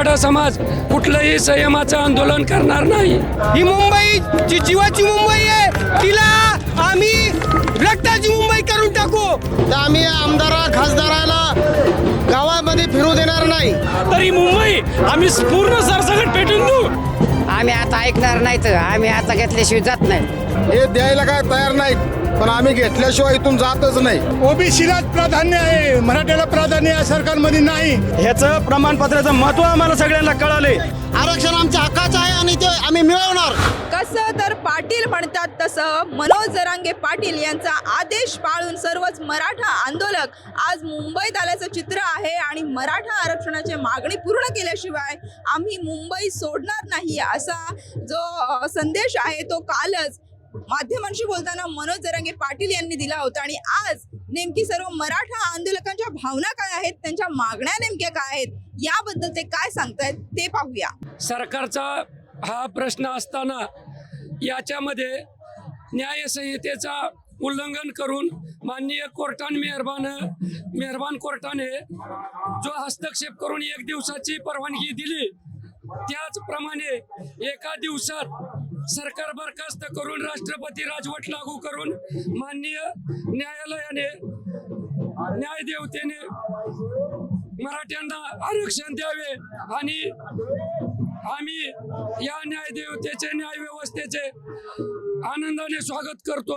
मराठा समाज कुठलंही संयमाचं आंदोलन करणार नाही. ही मुंबई जी जीवाची मुंबई आहे तिला आम्ही रक्ताची मुंबई करून टाकू. तर आम्ही आमदारा खासदाराला गावामध्ये फिरू देणार नाही. तरी मुंबई आम्ही पूर्ण सरसकट पेटून देऊ. आम्ही आता ऐकणार नाहीत आम्ही आता घेतल्याशिवाय जात नाही. हे द्यायला काय तयार नाहीत. पण आम्ही घेतल्याशिवाय इथून जातच नाही. ओबीसीलाच प्राधान्य आहे मराठ्याला प्राधान्य या सरकारमध्ये नाही. ह्याचं प्रमाणपत्राचं महत्त्व आम्हाला सगळ्यांना कळाले आरक्षण आमच्या हक्काचं आहे आणि ते आम्ही मिळवणार. कसं तर पाटील म्हणतात तसं मनोज जरांगे पाटील यांचा आदेश पाळून सर्वच मराठा आंदोलक आज मुंबईत आल्याचं चित्र आहे आणि मराठा आरक्षणाची मागणी पूर्ण केल्याशिवाय आम्ही मुंबई सोडणार नाही असा जो संदेश आहे तो कालच माध्यमांशी बोलताना मनोज जरांगे पाटील यांनी दिला होता. आणि आज नेमकी सर्व मराठा आंदोलकांच्या भावना काय आहेत? त्यांच्या मागण्या नेमक्या काय आहेत? याबद्दल ते काय सांगतायत ते पाहूया. सरकारचा हा प्रश्न असताना याच्यामध्ये न्यायसंहितेचा उल्लंघन करून माननीय कोर्टान मेहरबान मेहरबान कोर्टाने जो हस्तक्षेप करून एक दिवसाची परवानगी दिली त्याचप्रमाणे एका दिवसात सरकार बरखास्त करून राष्ट्रपती राजवट लागू करून माननीय न्यायालयाने न्यायदेवतेने मराठ्यांना आरक्षण द्यावे आणि आम्ही या न्यायदेवतेचे न्याय व्यवस्थेचे आनंदाने स्वागत करतो.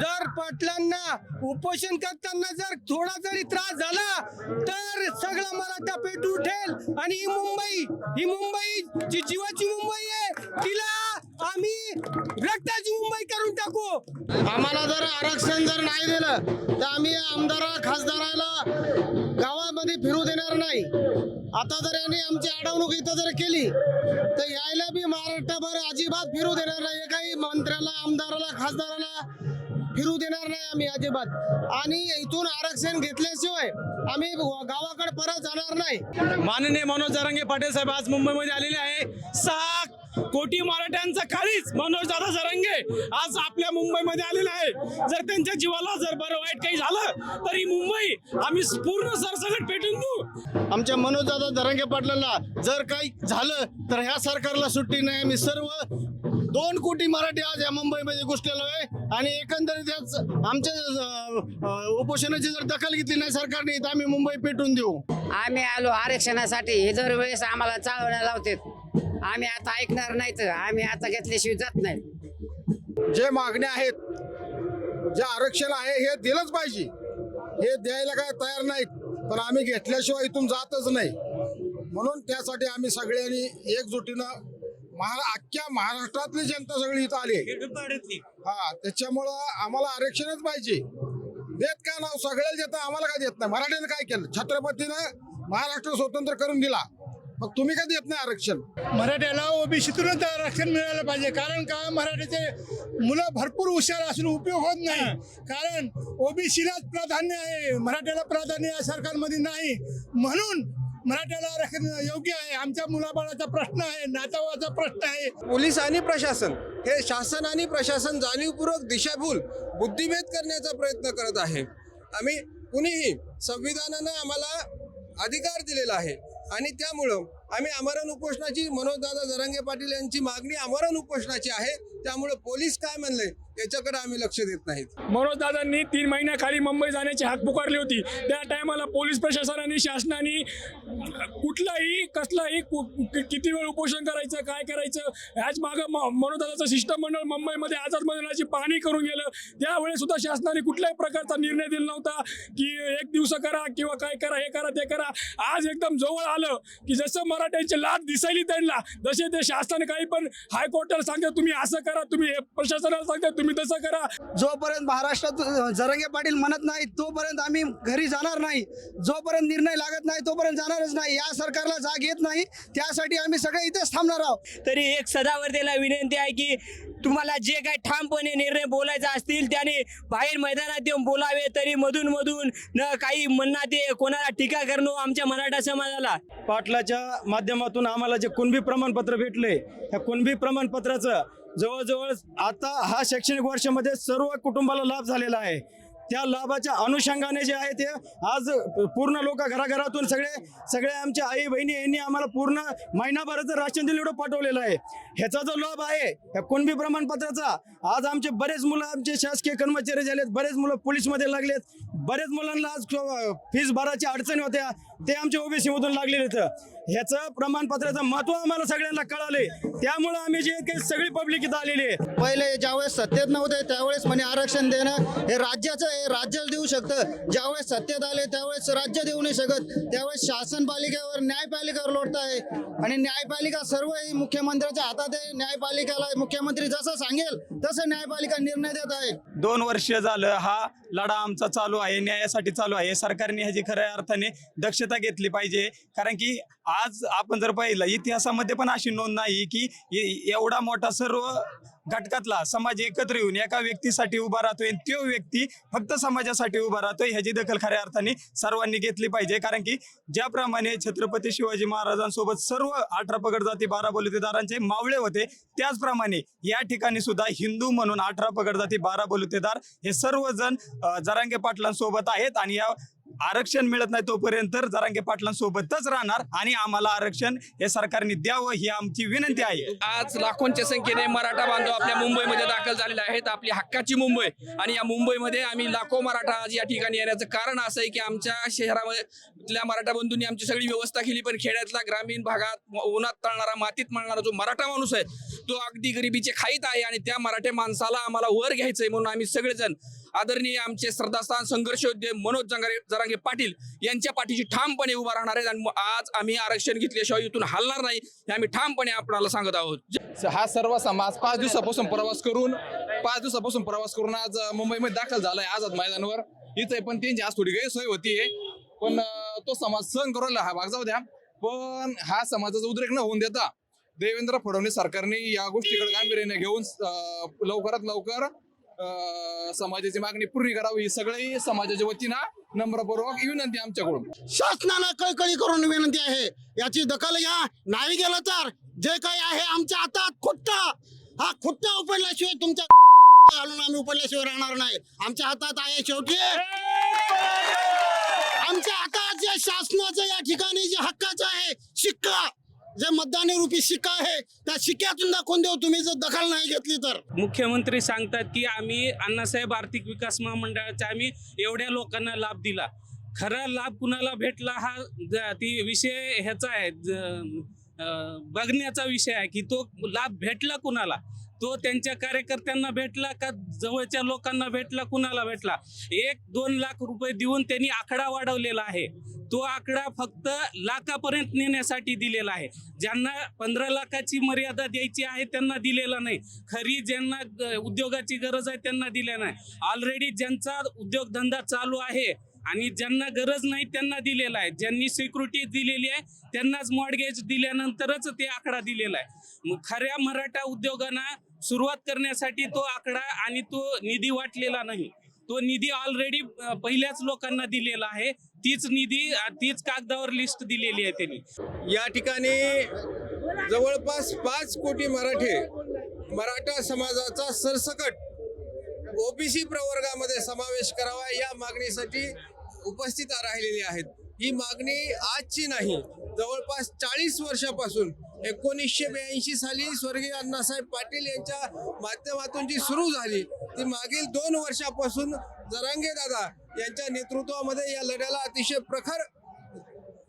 जर पाटलांना उपोषण करताना जर थोडा जरी त्रास झाला तर सगळा मराठा पेट उठेल आणि ही मुंबई ही मुंबई जी जीवाची मुंबई आहे तिला आम्ही रक्ताची मुंबई करून टाकू. आम्हाला जर आरक्षण जर नाही दिलं तर आम्ही आमदारा खासदाराला गावामध्ये फिरू देणार नाही. आता जर यांनी आमची अडवणूक इथं जर केली तर यायला बी महाराष्ट्रभर अजिबात फिरू देणार नाही. एकाही मंत्र्याला आमदाराला खासदाराला फिरू देणार नाही आम्ही अजिबात. आणि इथून आरक्षण घेतल्याशिवाय आम्ही गावाकडे परत जाणार नाही. माननीय मनोज जरांगे पाटील साहेब आज मुंबईमध्ये आलेले आहे. सहा कोटी मराठ्यांचा काळीच मनोज दादा जरांगे आज आपल्या मुंबईमध्ये आलेले आहे. जर त्यांच्या जीवाला जर बरं वाईट काही झालं तर ही मुंबई आम्ही पूर्ण सरसकट पेटून देऊ. आमच्या मनोजदादा दरंगे पाटलांना जर काही झालं तर ह्या सरकारला सुट्टी नाही. आम्ही सर्व दोन कोटी मराठी आज या मुंबईमध्ये घुसलेलो आहे. आणि एकंदरीत आमच्या उपोषणाची जर दखल घेतली नाही सरकारने तर आम्ही मुंबई पेटून देऊ. आम्ही आलो आरक्षणासाठी. हे दर वेळेस आम्हाला चालवण्या लावतात आम्ही आता ऐकणार नाहीत. आम्ही आता घेतल्याशिवाय जात नाही. जे मागण्या आहेत जे आरक्षण आहे हे दिलंच पाहिजे. हे द्यायला काय तयार नाहीत. पण आम्ही घेतल्याशिवाय इथून जातच नाही. म्हणून त्यासाठी आम्ही सगळ्यांनी एकजुटीनं महा अख्ख्या महाराष्ट्रातली जनता सगळी इथं आली आहे. हा त्याच्यामुळं आम्हाला आरक्षणच पाहिजे. देत का नाव? सगळ्याला देत आम्हाला काय देत नाही. मराठीनं काय केलं? छत्रपतीनं महाराष्ट्र स्वतंत्र करून दिला. मग तुम्ही का देत नाही आरक्षण? मराठ्याला ओबीसीतूनच आरक्षण मिळालं पाहिजे. कारण का? मराठीचे मुलं भरपूर हुशार असून उपयोग होत नाही. कारण ओबीसीलाच प्राधान्य आहे. मराठ्याला प्राधान्य या सरकारमध्ये नाही. म्हणून मराठ्याला आरक्षण योग्य आहे. आमच्या मुलाबाळाचा प्रश्न आहे. नातावाचा प्रश्न आहे. पोलीस आणि प्रशासन हे शासन आणि प्रशासन जाणीवपूर्वक दिशाभूल बुद्धिभेद करण्याचा प्रयत्न करत आहे. आम्ही कुणीही संविधानानं आम्हाला अधिकार दिलेला आहे. आणि त्यामुळं आम्ही आमरण उपोषणाची मनोजदादा जरांगे पाटील यांची मागणी आमरण उपोषणाची आहे. त्यामुळं पोलीस काय म्हणले? याच्याकडे आम्ही लक्ष देत नाहीत. मनोज दादांनी तीन महिन्याखाली मुंबई जाण्याची हाक पुकारली होती. त्या टायमाला पोलीस प्रशासनाने शासनाने कुठलाही कसलाही कु- किती वेळ उपोषण करायचं काय करायचं ह्याच मागं म- मनोज दादाचं शिष्टमंडळ मुंबईमध्ये आझाद मैदानाची पाहणी करून गेलं. त्यावेळेस सुद्धा शासनाने कुठल्याही प्रकारचा निर्णय दिला नव्हता की एक दिवस करा किंवा काय करा हे करा ते करा. आज एकदम जवळ आलं की जसं मराठ्यांची लाट दिसायली त्यांना जसे ते शासनाने काही पण हायकोर्टाला सांगतात तुम्ही असं करा तुम्ही हे प्रशासनाला सांगतात तुम्ही तसं करा. जोपर्यंत महाराष्ट्रात जरंगे पाटील म्हणत नाही तोपर्यंत आम्ही घरी जाणार नाही. जोपर्यंत निर्णय लागत नाही तोपर्यंत जाणारच नाही. या सरकारला जाग येत नाही. त्यासाठी आम्ही सगळे इथेच थांबणार आहोत. तरी एक सदावर्तेला विनंती आहे की तुम्हाला जे काही ठामपणे निर्णय बोलायचे असतील त्याने बाहेर मैदानात येऊन बोलावे. तरी मधून मधून न काही म्हणण्यात ये कोणाला टीका करणं आमच्या मराठा समाजाला. पाटलाच्या माध्यमातून आम्हाला जे कुणबी प्रमाणपत्र भेटले त्या कुणबी प्रमाणपत्राचं जवळजवळ आता हा शैक्षणिक वर्षामध्ये सर्व कुटुंबाला लाभ झालेला आहे. त्या लाभाच्या अनुषंगाने जे आहे ते आज पूर्ण लोक घराघरातून सगळे सगळे आमच्या आई बहिणी यांनी आम्हाला पूर्ण महिनाभराचं राशन दिलं एवढं पाठवलेलं आहे. ह्याचा जो लाभ आहे या कुणबी प्रमाणपत्राचा आज आमचे बरेच मुलं आमचे शासकीय कर्मचारी झालेत बरेच मुलं पोलीसमध्ये लागलेत. बरेच मुलांना आज फीस भरायच्या अडचणी होत्या. ते आमच्या ओबीसी मधून लागलेले आहेत ह्याचं प्रमाणपत्राचं महत्त्व आम्हाला सगळ्यांना कळाले त्यामुळे आम्ही जे काही सगळी पब्लिक इथं आलेली आहे. पहिले ज्यावेळेस सत्तेत नव्हते त्यावेळेस म्हणे आरक्षण देणं हे राज्याचं हे राज्याला देऊ शकतं. ज्यावेळेस सत्तेत आले त्यावेळेस राज्य देऊ नाही शकत. त्यावेळेस शासन पालिकेवर न्यायपालिकेवर लोटत आहे. आणि न्यायपालिका सर्व ही मुख्यमंत्र्याच्या हातात आहे. न्यायपालिकेला मुख्यमंत्री जसं सांगेल तसं न्यायपालिका निर्णय देत आहे दोन वर्ष झालं हा लढा आमचा चालू आहे न्यायासाठी चालू आहे. सरकारने ह्याची खऱ्या अर्थाने दक्षता घेतली पाहिजे. कारण की आज आपण जर पाहिलं इतिहासामध्ये पण अशी नोंद नाही की एवढा मोठा सर्व घटकातला समाज एकत्र येऊन एका व्यक्तीसाठी उभा राहतोय तो व्यक्ती फक्त समाजासाठी उभा राहतोय ह्याची दखल खऱ्या अर्थाने सर्वांनी घेतली पाहिजे. कारण की ज्याप्रमाणे छत्रपती शिवाजी महाराजांसोबत सर्व अठरा पगड जाती बारा बलुतेदारांचे मावळे होते त्याचप्रमाणे या ठिकाणी सुद्धा हिंदू म्हणून अठरा पगड जाती बारा बलुतेदार हे सर्वजण जरांगे पाटलांसोबत आहेत. आणि या आरक्षण मिळत नाही तोपर्यंत जरांगे पाटलांसोबतच राहणार आणि आम्हाला आरक्षण हे सरकारने द्यावं ही आमची विनंती आहे. आज लाखोंच्या संख्येने मराठा बांधव आपल्या मुंबईमध्ये दाखल झालेले आहेत. आपली हक्काची मुंबई आणि या मुंबईमध्ये आम्ही लाखो मराठा आज या ठिकाणी येण्याचं कारण असं आहे की आमच्या शहरामध्ये मराठा बंधूंनी आमची सगळी व्यवस्था केली पण खेड्यातला ग्रामीण भागात उन्हात तळणारा मातीत मळणारा जो मराठा माणूस आहे तो अगदी गरिबीचे खाईत आहे आणि त्या मराठा माणसाला आम्हाला वर घ्यायचंय म्हणून आम्ही सगळेजण आदरणीय आमचे श्रद्धास्थान संघर्ष योद्धे मनोज जंगारे जरांगे पाटील यांच्या पाठीशी ठामपणे उभा राहणार आहेत आणि आज आम्ही आरक्षण घेतल्याशिवाय इथून हलणार नाही हे आम्ही ठामपणे आपणाला सांगत आहोत. हा सर्व समाज पाच दिवसापासून प्रवास करून पाच दिवसापासून प्रवास करून आज मुंबईमध्ये दाखल झालाय आझाद मैदानावर. इथे पण त्यांची आज थोडी गैरसोय होतीये. पण तो समाज सहन करून हा भाग. जाऊ द्या. पण हा समाजाचा उद्रेक न होऊन देता देवेंद्र फडणवीस सरकारने या गोष्टीकडे गांभीर्याने घेऊन लवकरात लवकर समाजाची मागणी पूर्ण करावी ही सगळी समाजाच्या वतीनं नम्रपूर्वक विनंती आमच्याकडून. शासनाला कळकळी करून विनंती आहे. याची दखल घ्या. नाही गेलं तर जे काही आहे आमच्या हातात खुट्टा. हा खुट्टा उपडल्याशिवाय तुमच्या घालून आम्ही उपडल्याशिवाय राहणार नाही. आमच्या हातात आहे शेवटी. आमच्या हातात जे शासनाचं या ठिकाणी जे हक्काचं आहे शिक्का. जे मतदानी रूपी शिक्का आहे त्या शिक्क्यातून दाखवून देऊ तुम्ही जर दखल नाही घेतली तर. मुख्यमंत्री सांगतात की आम्ही अण्णासाहेब आर्थिक विकास महामंडळाचा आम्ही एवढ्या लोकांना लाभ दिला. खरा लाभ कुणाला भेटला हा ती विषय ह्याचा आहे बघण्याचा विषय आहे की तो लाभ भेटला कुणाला? तो त्यांच्या कार्यकर्त्यांना भेटला का जवळच्या लोकांना भेटला कुणाला भेटला? एक दोन लाख रुपये देऊन त्यांनी आकडा वाढवलेला आहे. तो आकडा फक्त लाखापर्यंत नेण्यासाठी दिलेला आहे. ज्यांना पंधरा लाखाची मर्यादा द्यायची आहे त्यांना दिलेला नाही. खरी ज्यांना उद्योगाची गरज आहे त्यांना दिल्या नाही. ऑलरेडी ज्यांचा उद्योगधंदा चालू आहे आणि ज्यांना गरज नाही त्यांना दिलेला आहे. ज्यांनी सिक्युरिटी दिलेली आहे त्यांनाच मॉडगेज दिल्यानंतरच ते आकडा दिलेला आहे. मग खऱ्या मराठा उद्योगांना सुरुवात करण्यासाठी तो आकडा आणि तो निधी वाटलेला नाही. तो निधी ऑलरेडी पहिल्याच लोकांना दिलेला आहे. तीच निधी तीच कागदावर लिस्ट दिलेली आहे त्यांनी. या ठिकाणी जवळपास पाच कोटी मराठे मराठा समाजाचा सरसकट ओबीसी प्रवर्गामध्ये समावेश करावा या मागणीसाठी उपस्थित राहिलेली आहेत. ही मागणी आजची नाही. जवळपास चाळीस वर्षापासून एकोणीसशे ब्याऐंशी साली स्वर्गीय अण्णासाहेब पाटील यांच्या माध्यमातून जी सुरू झाली. ती मागील दोन वर्षापासून जरांगे दादा यांच्या नेतृत्वामध्ये या लढ्याला अतिशय प्रखर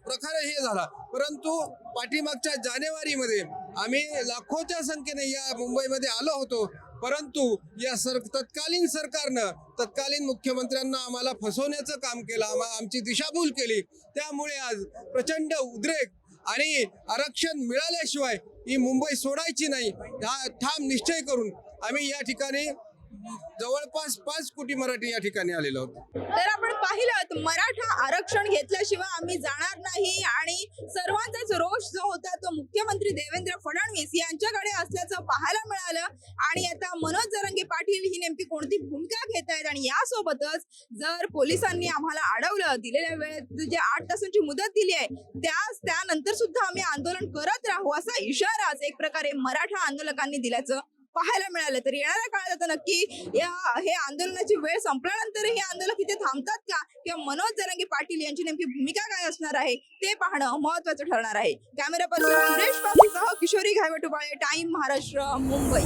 प्रखर हे झाला. परंतु पाठीमागच्या जानेवारीमध्ये आम्ही लाखोच्या संख्येने या मुंबईमध्ये आलो होतो. परंतु या सर तत्कालीन सरकारनं तत्कालीन मुख्यमंत्र्यांना आम्हाला फसवण्याचं काम केलं आम्हा आमची दिशाभूल केली. त्यामुळे आज प्रचंड उद्रेक आणि आरक्षण मिळाल्याशिवाय ही मुंबई सोडायची नाही हा ठाम निश्चय करून आम्ही या ठिकाणी जवळपास पाच कोटी मराठी या ठिकाणी आलेलो आहोत. तर आपण पाहिलं मराठा आरक्षण घेतल्याशिवाय आम्ही जाणार नाही आणि सर्वांचाच रोष जो होता तो मुख्यमंत्री देवेंद्र फडणवीस यांच्याकडे असल्याचं पाहायला मिळालं. आणि आता मनोज जरंगे पाटील ही नेमकी कोणती भूमिका घेत आहेत? आणि यासोबतच जर पोलिसांनी आम्हाला अडवलं दिलेल्या वेळेत जे आठ तासांची मुदत दिली आहे त्या त्यानंतर सुद्धा आम्ही आंदोलन करत राहू असा इशारा एक प्रकारे मराठा आंदोलकांनी दिल्याचं पाहायला मिळालं. तर येणाऱ्या काळात आता नक्की या हे आंदोलनाची वेळ संपल्यानंतर हे आंदोलन तिथे थांबतात का? किंवा मनोज जरांगे पाटील यांची नेमकी भूमिका काय असणार आहे? ते पाहणं महत्वाचं ठरणार आहे. कॅमेरा पर्सन सुरेश बाबूसह किशोरी घायवटुबाळे टाइम महाराष्ट्र मुंबई.